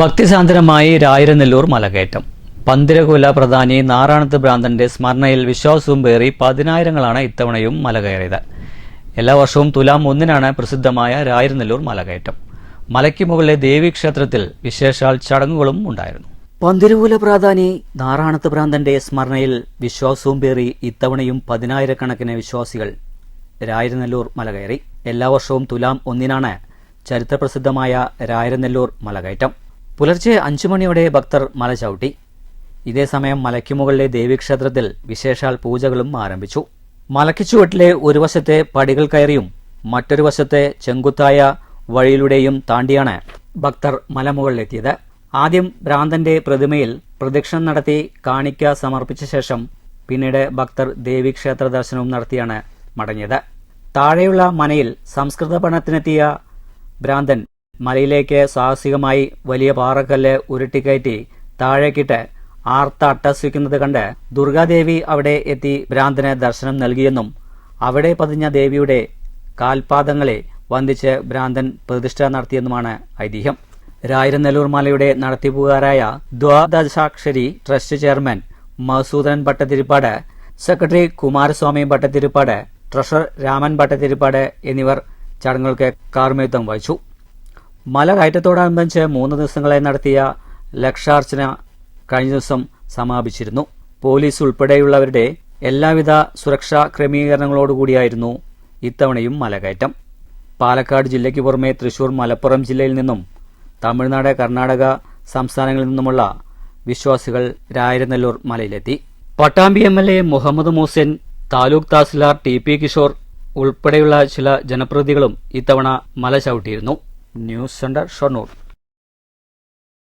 ഭക്തിസാന്ദ്രമായി രായിരനെല്ലൂർ മലകയറ്റം. പന്തിരകുല പ്രധാനി നാറാണത്ത് ഭ്രാന്തന്റെ സ്മരണയിൽ വിശ്വാസവും പേറി പതിനായിരങ്ങളാണ് ഇത്തവണയും മലകയറിയത്. എല്ലാ വർഷവും തുലാം ഒന്നിനാണ് പ്രസിദ്ധമായ രായിരനെല്ലൂർ മലകയറ്റം. മലയ്ക്ക് മുകളിലെ ദേവീക്ഷേത്രത്തിൽ വിശേഷാൽ ചടങ്ങുകളും ഉണ്ടായിരുന്നു. പന്തിരകുല പ്രാധാനി നാറാണത്ത് ഭ്രാന്തന്റെ സ്മരണയിൽ വിശ്വാസവും പേറി ഇത്തവണയും പതിനായിരക്കണക്കിന് വിശ്വാസികൾ രായിരനെല്ലൂർ മലകയറി. എല്ലാ വർഷവും തുലാം ഒന്നിനാണ് ചരിത്രപ്രസിദ്ധമായ രായിരനെല്ലൂർ മലകയറ്റം. പുലർച്ചെ അഞ്ചു മണിയോടെ ഭക്തർ മല ചവിട്ടി. ഇതേസമയം സമയം മലയ്ക്കുമുകളിലെ ദേവീക്ഷേത്രത്തിൽ വിശേഷാൽ പൂജകളും ആരംഭിച്ചു. മലക്കിച്ചുവട്ടിലെ ഒരു വശത്തെ പടികൾ കയറിയും മറ്റൊരു വശത്തെ ചെങ്കുത്തായ വഴിയിലൂടെയും താണ്ടിയാണ് ഭക്തർ മലമുകളിലെത്തിയത് ആദ്യം ഭ്രാന്തന്റെ പ്രതിമയിൽ പ്രദക്ഷിണം നടത്തി കാണിക്ക സമർപ്പിച്ച ശേഷം പിന്നീട് ഭക്തർ ദേവീക്ഷേത്ര ദർശനവും നടത്തിയാണ് മടങ്ങിയത്. താഴെയുള്ള മനയിൽ സംസ്കൃത പഠനത്തിനെത്തിയ ഭ്രാന്തൻ മലയിലേക്ക് സാഹസികമായി വലിയ പാറക്കല്ല് ഉരുട്ടിക്കയറ്റി താഴേക്കിട്ട് ആർത്ത അട്ടസിക്കുന്നത് കണ്ട് ദുർഗാദേവി അവിടെ എത്തി ഭ്രാന്തന് ദർശനം നൽകിയെന്നും അവിടെ പതിഞ്ഞ ദേവിയുടെ കാൽപാദങ്ങളെ വന്ദിച്ച് ഭ്രാന്തൻ പ്രതിഷ്ഠ നടത്തിയെന്നുമാണ് ഐതിഹ്യം. രായിരനെല്ലൂർ മലയുടെ നടത്തിപ്പുകാരായ Dwadasakshari trust chairman Masudan Bhattathiripad secretary Kumaraswamy Bhattathiripad treasurer Raman Bhattathiripad എന്നിവർ ചടങ്ങുകൾക്ക് കാർമേത്വം വഹിച്ചു. മല കയറ്റത്തോടനുബന്ധിച്ച് മൂന്ന് ദിവസങ്ങളായി നടത്തിയ ലക്ഷാർച്ചന കഴിഞ്ഞ ദിവസം സമാപിച്ചിരുന്നു. പോലീസ് ഉൾപ്പെടെയുള്ളവരുടെ എല്ലാവിധ സുരക്ഷാ ക്രമീകരണങ്ങളോടുകൂടിയായിരുന്നു ഇത്തവണയും മലകയറ്റം. പാലക്കാട് ജില്ലയ്ക്ക് പുറമെ തൃശൂർ മലപ്പുറം ജില്ലയിൽ നിന്നും തമിഴ്നാട് കർണാടക സംസ്ഥാനങ്ങളിൽ നിന്നുമുള്ള വിശ്വാസികൾ Rayiranellur മലയിലെത്തി. Pattambi M L A Muhammad Moosan taluk tahsildar T P Kishore ഉൾപ്പെടെയുള്ള ചില ജനപ്രതിനിധികളും ഇത്തവണ മല ചവിട്ടിയിരുന്നു. News centre Shoranur